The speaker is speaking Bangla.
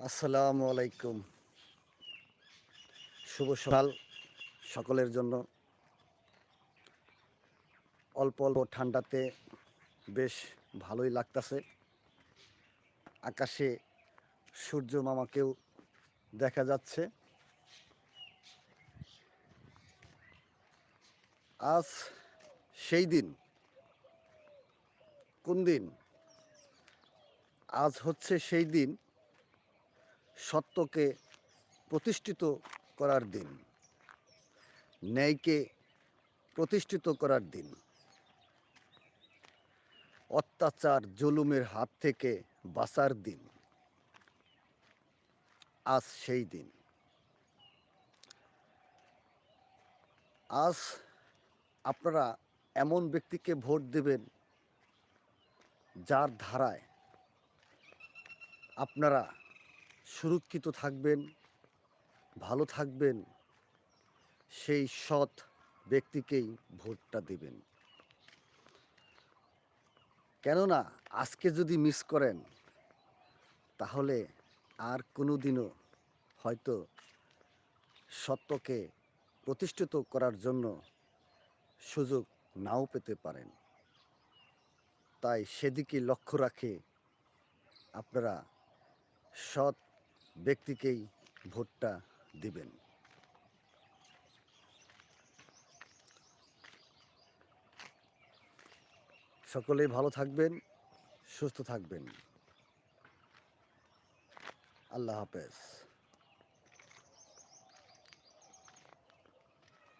আসসালামু আলাইকুম। শুভ সকাল সকলের জন্য। অল্প অল্প ঠান্ডাতে বেশ ভালোই লাগতাছে। আকাশে সূর্য মামাকেও দেখা যাচ্ছে। আজ সেই দিন। কোন দিন? আজ হচ্ছে সেই দিন সত্যকে প্রতিষ্ঠিত করার দিন। ন্যায়কে প্রতিষ্ঠিত করার দিন। অত্যাচার, জুলুমের হাত থেকে বাঁচার দিন। আজ সেই দিন। আজ আপনারা এমন ব্যক্তিকে ভোট দেবেন যার ধারায় আপনারা সুরক্ষিত থাকবেন, ভালো থাকবেন, সেই সৎ ব্যক্তিকেই ভোটটা দেবেন। কেননা আজকে যদি মিস করেন, তাহলে আর কোনো দিনও হয়তো সত্যকে প্রতিষ্ঠিত করার জন্য সুযোগ নাও পেতে পারেন। তাই সেদিকে লক্ষ্য রাখে আপনারা সৎ ব্যক্তিকেই ভোটটা দিবেন। সকলেই ভালো থাকবেন সুস্থ থাকবেন। আল্লাহ হাফেজ।